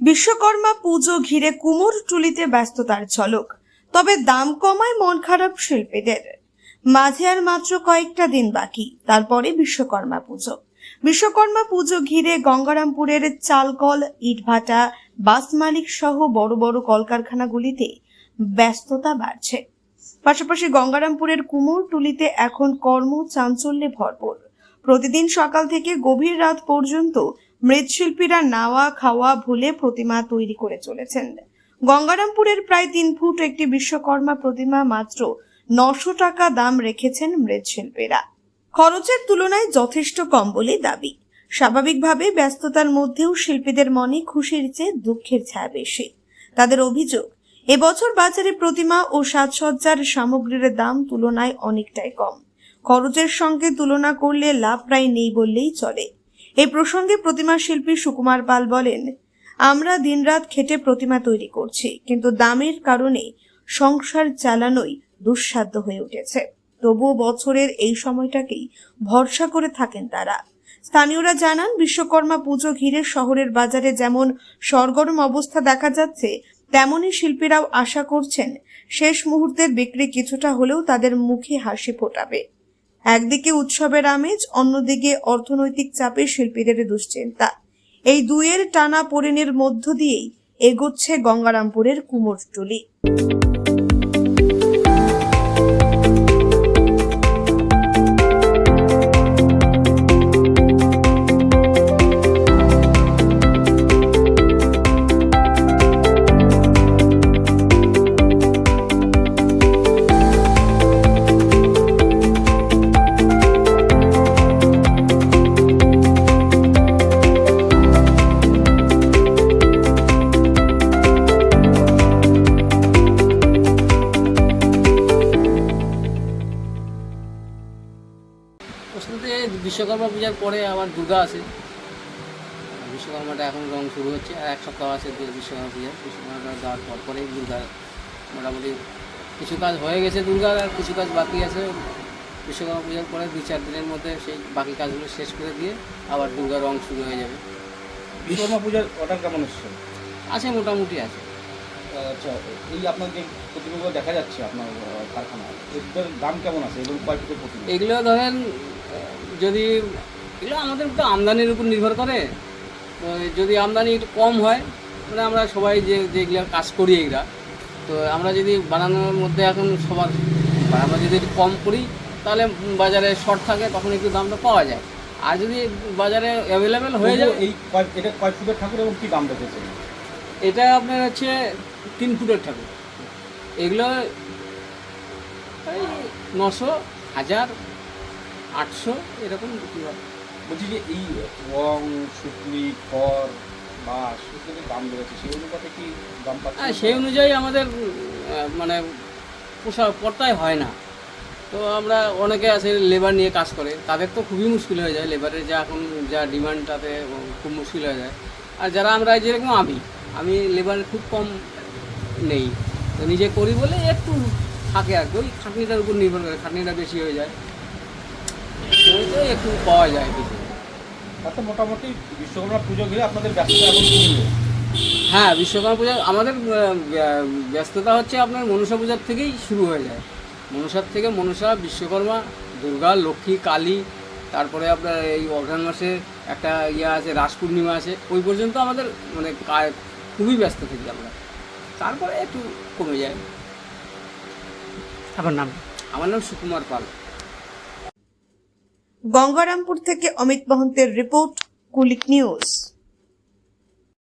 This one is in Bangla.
বিশ্বকর্মা পুজো ঘিরে কুমোরটুলিতে ব্যস্ততার ঝলক, তবে দাম কমায় মন খারাপ শিল্পীদের। মাঝে আর মাত্র কয়েকটা দিন বাকি, তারপরে বিশ্বকর্মা পুজো। বিশ্বকর্মা পুজো ঘিরে গঙ্গারামপুরের চালকল, ইটভাটা, বাস মালিক সহ বড় বড় কলকারখানাগুলিতে ব্যস্ততা বাড়ছে। পাশাপাশি গঙ্গারামপুরের কুমোরটুলিতে এখন কর্ম চাঞ্চল্যে ভরপুর। প্রতিদিন সকাল থেকে গভীর রাত পর্যন্ত মৃৎশিল্পীরা নাওয়া, খাওয়া, ভুলে প্রতিমা তৈরি করে চলেছেন। গঙ্গারামপুরের প্রায় তিন ফুট একটি বিশ্বকর্মা প্রতিমা মাত্র নশো টাকা দাম রেখেছেন মৃৎশিল্পীরা। খরচের তুলনায় যথেষ্ট কম বলে দাবি। স্বাভাবিকভাবে ব্যস্ততার মধ্যেও শিল্পীদের মনে খুশির চেয়ে দুঃখের ছায়া বেশি। তাদের অভিযোগ, এবছর বাজারে প্রতিমা ও সাজসজ্জার সামগ্রীর দাম তুলনায় অনেকটাই কম। খরচের সঙ্গে তুলনা করলে লাভ প্রায় নেই বললেই চলে। এই প্রসঙ্গে প্রতিমা শিল্পী সুকুমার পাল বলেন, আমরা দিনরাত খেটে প্রতিমা তৈরি করছি, কিন্তু দামের কারণে সংসার চালানোই দুঃসাধ্য হয়ে উঠেছে। তবুও বছরের এই সময়টাকেই ভরসা করে থাকেন তারা। স্থানীয়রা জানান, বিশ্বকর্মা পুজো ঘিরে শহরের বাজারে যেমন সরগরম অবস্থা দেখা যাচ্ছে তেমনই শিল্পীরাও আশা করছেন, শেষ মুহূর্তের বিক্রি কিছুটা হলেও তাদের মুখে হাসি ফোটাবে। একদিকে উৎসবের আমেজ, অন্যদিকে অর্থনৈতিক চাপে শিল্পীদের দুশ্চিন্তা। এই দুয়ের টানা পড়েনের মধ্য দিয়েই এগোচ্ছে গঙ্গারামপুরের কুমোরটুলি। প্রশ্নতে বিশ্বকর্মা পূজার পরে আবার দুর্গা আছে বিশ্বকর্মাটা এখন রং শুরু হচ্ছে আর এক সপ্তাহ আছে বিশ্বকর্মা পূজা বিশ্বকর্মাটা যাওয়ার পর পরেই দুর্গা মোটামুটি কিছু কাজ হয়ে গেছে দুর্গার আর কিছু কাজ বাকি আছে। বিশ্বকর্মা পূজার পরে দু চার দিনের মধ্যে সেই বাকি কাজগুলো শেষ করে দিয়ে আবার দুর্গা রং শুরু হয়ে যাবে। বিশ্বকর্মা পূজার অর্ডার কেমন এসছে? আছে মোটামুটি আছে। আচ্ছা এই আপনার যে প্রতিমাগুলো দেখা যাচ্ছে আপনার আহ, কারখানায় এগুলোর দাম কেমন আছে? এগুলো কয় ফুটের প্রতিমা? এগুলো ধরেন যদি এগুলো আমাদের তো আমদানির উপর নির্ভর করে। যদি আমদানি একটু কম হয় মানে আমরা সবাই যে যেগুলো কাজ করি এগুলা তো আমরা যদি বানানোর মধ্যে এখন সবার আমরা যদি একটু কম করি তাহলে বাজারে শর্ট থাকে তখন একটু দামটা পাওয়া যায়। আর যদি বাজারে অ্যাভেলেবেল হয়ে যায় এই এটা কয় ফুটের ঠাকুর এবং কি দাম রেখেছে এটা আপনার হচ্ছে তিন ফুটের ঠাকুর। এগুলো নশো হাজার আটশো এরকম বিক্রি হয়। বলছি যে এই রং শুকনি খড় বাঁশ এগুলো দাম বেড়েছে সেই অনুপাতে কি দাম পাচ্ছে? হ্যাঁ সেই অনুযায়ী আমাদের মানে পোষা পর্তায় হয় না। তো আমরা অনেকে আছে লেবার নিয়ে কাজ করে তাদের তো খুবই মুশকিল হয়ে যায় লেবারের যা এখন যা ডিমান্ড তাতে খুব মুশকিল হয়ে যায়। আর যারা আমরা যেরকম আমি আমি লেবার খুব কম নেই। তো নিজে করি বলে একটু থাকে আর কি ওই খাটনিটার উপর নির্ভর করে খাটনিটা বেশি হয়ে যায়। তো একটু পাওয়া যায় কিছু তাতে মোটামুটি বিশ্বকর্মা পুজো ঘিরে আপনাদের ব্যস্ততা এখন কমবে হ্যাঁ বিশ্বকর্মা পূজা আমাদের ব্যস্ততা হচ্ছে আপনার মনসা পূজার থেকেই শুরু হয়ে যায়। মনসার থেকে মনসা বিশ্বকর্মা দুর্গা লক্ষ্মী কালী তারপরে আপনার এই অঘ্রাণ মাসে একটা ইয়ে আছে রাস পূর্ণিমা আছে ওই পর্যন্ত আমাদের মানে খুবই ব্যস্ত থাকি আমরা। তারপরে একটু কমে যায়। আপনার নাম? আমার নাম সুকুমার পাল। গঙ্গারামপুর থেকে অমিত মহন্তের রিপোর্ট কুলিক নিউজ।